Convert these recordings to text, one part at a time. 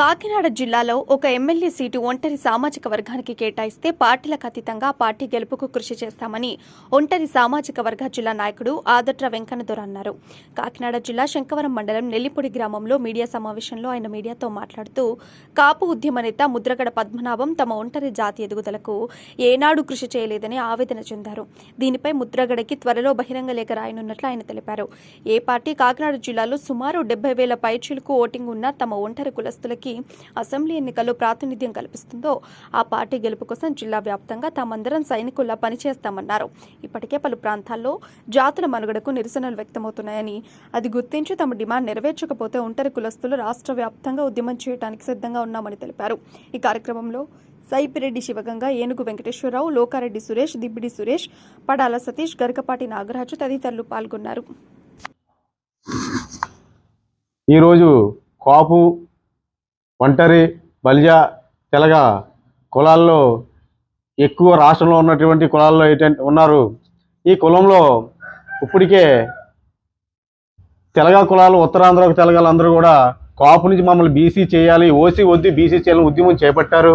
కాకినాడ జిల్లాలో ఒక MLA seat ఒంటరి సామాజిక వర్గానికి కేటాయిస్తే పార్టీలకు అతీతంగా పార్టీ గెలుపుకు కృషి చేస్తామని ఒంటరి సామాజిక వర్గ జిల్లా నాయకుడు ఆదట్ర వెంకన్నదొర అన్నారు. కాకినాడ జిల్లా శంకవరం మండలం నెల్లిపొడి గ్రామంలో మీడియా సమావేశంలో ఆయన మీడియాతో మాట్లాడుతూ కాపు ఉద్యమ నేత ముద్రగడ పద్మనాభం తమ ఒంటరి జాతి ఎదుగుదలకు ఏనాడు కృషి చేయలేదని ఆవేదన చెందారు. దీనిపై ముద్రగడకి త్వరలో బహిరంగ లేఖ రాయనున్నట్లు ఆయన తెలిపారు. ఏ పార్టీ కాకినాడ జిల్లాలో సుమారు డెబ్బై వేల పైచీలకు ఓటింగ్ ఉన్న తమ ఒంటరి కులస్తులకి అసెంబ్లీ ఎన్నికల్లో ప్రాతినిధ్యం కల్పిస్తుందో ఆ పార్టీ గెలుపు కోసం జిల్లా వ్యాప్తంగా తామందరం సైనికుల్లా పనిచేస్తామన్నారు. ఇప్పటికే పలు ప్రాంతాల్లో జాతుల మనుగడకు నిరసనలు వ్యక్తమవుతున్నాయని అది గుర్తించి తమ డిమాండ్ నెరవేర్చకపోతే ఒంటరి కులస్తులు రాష్ట్ర వ్యాప్తంగా ఉద్యమం చేయడానికి సిద్ధంగా ఉన్నామని తెలిపారు. ఈ కార్యక్రమంలో సైపిరెడ్డి శివగంగ ఏనుగు వెంకటేశ్వరరావు లోకారెడ్డి సురేష్ దిబ్బిడి సురేష్ పడాల సతీష్ గరికపాటి నాగరాజు తదితరులు పాల్గొన్నారు. ఈరోజు కాపు ఒంటరి బలిజ తెలగ కులాల్లో ఎక్కువ రాష్ట్రంలో ఉన్నటువంటి కులాల్లో ఏంటంటే ఉన్నారు. ఈ కులంలో ఇప్పటికే తెలగ కులాలు ఉత్తరాంధ్రకు తెలగాలు అందరూ కూడా కాపు నుంచి మమ్మల్ని బీసీ చేయాలి ఓసీ వద్దు బీసీ చేయాలని ఉద్యమం చేపట్టారు.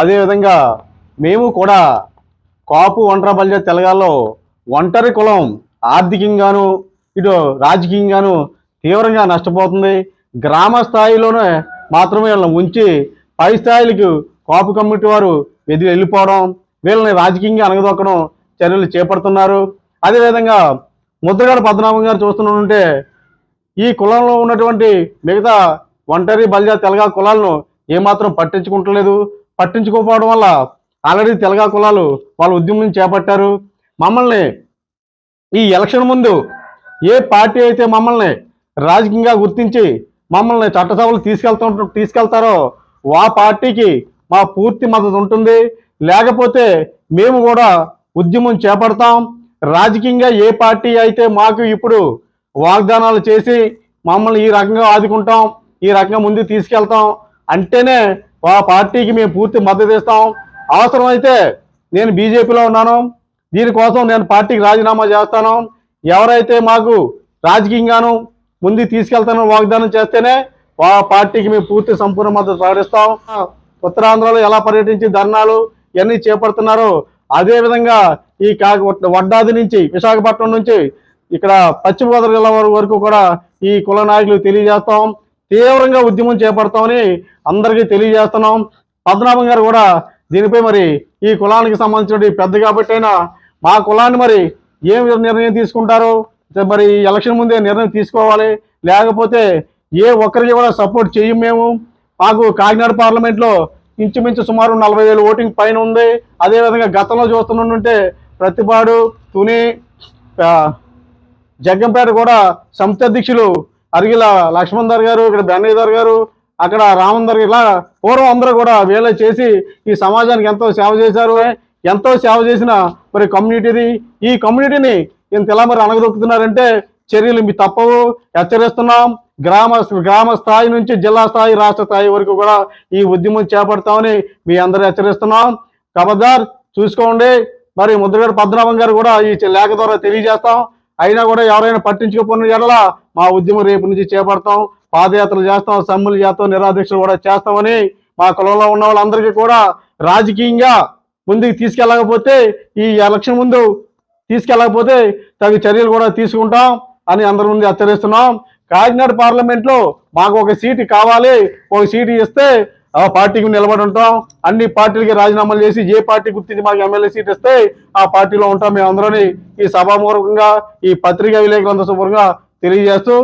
అదేవిధంగా మేము కూడా కాపు ఒంటరి బలిజ తెలగాల్లో ఒంటరి కులం ఆర్థికంగాను ఇటు రాజకీయంగాను తీవ్రంగా నష్టపోతుంది. గ్రామ స్థాయిలోనే మాత్రమే వీళ్ళని ఉంచి పై స్థాయిలకు కాపు కమిటీ వారు ఎదిరి వెళ్ళిపోవడం వీళ్ళని రాజకీయంగా అనగదొక్కడం చర్యలు చేపడుతున్నారు. అదేవిధంగా ముద్రగడ పద్మనాభం గారు చూస్తుంటే ఈ కులంలో ఉన్నటువంటి మిగతా ఒంటరి బలిజ తెలగా కులాలను ఏమాత్రం పట్టించుకుంటలేదు. పట్టించుకోకపోవడం వల్ల ఆల్రెడీ తెలగా కులాలు వాళ్ళ ఉద్యమం చేపట్టారు. మమ్మల్ని ఈ ఎలక్షన్ ముందు ఏ పార్టీ అయితే మమ్మల్ని రాజకీయంగా గుర్తించి మమ్మల్ని చట్టసభలు తీసుకెళ్తా తీసుకెళ్తారో ఆ పార్టీకి మా పూర్తి మద్దతు ఉంటుంది. లేకపోతే మేము కూడా ఉద్యమం చేపడతాం. రాజకీయంగా ఏ పార్టీ అయితే మాకు ఇప్పుడు వాగ్దానాలు చేసి మమ్మల్ని ఈ రకంగా ఆదుకుంటాం ఈ రకంగా ముందుకు తీసుకెళ్తాం అంటేనే ఆ పార్టీకి మేము పూర్తి మద్దతు ఇస్తాం. అవసరమైతే నేను బీజేపీలో ఉన్నాను. దీనికోసం నేను పార్టీకి రాజీనామా చేస్తాను. ఎవరైతే మాకు రాజకీయంగాను ముందుకు తీసుకెళ్తానో వాగ్దానం చేస్తేనే ఆ పార్టీకి మేము పూర్తి సంపూర్ణ మద్దతు ప్రకటిస్తాం. ఉత్తరాంధ్రలో ఎలా పర్యటించి ధర్నాలు ఇవన్నీ చేపడుతున్నారో అదే విధంగా ఈ కాక వడ్డాది నుంచి విశాఖపట్నం నుంచి ఇక్కడ పశ్చిమ గోదావరి జిల్లా వరకు వరకు కూడా ఈ కుల నాయకులు తెలియజేస్తాం. తీవ్రంగా ఉద్యమం చేపడతామని అందరికీ తెలియజేస్తున్నాం. పద్మనాభం గారు కూడా దీనిపై మరి ఈ కులానికి సంబంధించిన పెద్ద కాబట్టి అయినా మా కులాన్ని మరి ఏం నిర్ణయం తీసుకుంటారో? మరి ఈ ఎలక్షన్ ముందే నిర్ణయం తీసుకోవాలి. లేకపోతే ఏ ఒక్కరికి కూడా సపోర్ట్ చేయం మేము. మాకు కాకినాడ పార్లమెంట్లో ఇంచుమించు సుమారు నలభై వేలు ఓటింగ్ పైన ఉంది. అదేవిధంగా గతంలో చూస్తుంటే ప్రతిపాడు తుని జగ్గంపేట కూడా సంస్థ అధ్యక్షులు అరిగిల లక్ష్మణ్ దార్ గారు ఇక్కడ బెన్నయ్యదార్ గారు అక్కడ రామందర్ ఇలా పూర్వం అందరూ కూడా వీళ్ళ చేసి ఈ సమాజానికి ఎంతో సేవ చేశారు. ఎంతో సేవ చేసిన మరి కమ్యూనిటీది. ఈ కమ్యూనిటీని ఇంత ఎలా మరి అనగదొక్కుతున్నారంటే చర్యలు మీ తప్పవు. హెచ్చరిస్తున్నాం. గ్రామ గ్రామ స్థాయి నుంచి జిల్లా స్థాయి రాష్ట్ర స్థాయి వరకు కూడా ఈ ఉద్యమం చేపడతామని మీ అందరూ హెచ్చరిస్తున్నాం. ఖబర్దార్ చూసుకోండి. మరి ముద్రగడ పద్మనాభం గారు కూడా ఈ లేఖ ద్వారా తెలియజేస్తాం. అయినా కూడా ఎవరైనా పట్టించుకోకపోయిన ఎడల మా ఉద్యమం రేపు నుంచి చేపడతాం. పాదయాత్రలు చేస్తాం. సమ్ములు చేస్తాం. నిరాదీక్షలు కూడా చేస్తామని మా కులంలో ఉన్న వాళ్ళందరికీ కూడా రాజకీయంగా ముందుకు తీసుకెళ్ళకపోతే ఈ ఎలక్షన్ ముందు తీసుకెళ్ళకపోతే తగు చర్యలు కూడా తీసుకుంటాం అని అందరి ముందు హెచ్చరిస్తున్నాం. కాకినాడ పార్లమెంట్లో మాకు ఒక సీటు కావాలి. ఒక సీటు ఇస్తే ఆ పార్టీకి నిలబడి ఉంటాం. అన్ని పార్టీలకి రాజీనామాలు చేసి ఏ పార్టీ గుర్తించి మాకు ఎమ్మెల్యే సీట్ ఇస్తే ఆ పార్టీలో ఉంటాం. మేము ఈ సభాపూర్వకంగా ఈ పత్రికా విలేకరులంతా శుభ్రంగా తెలియజేస్తూ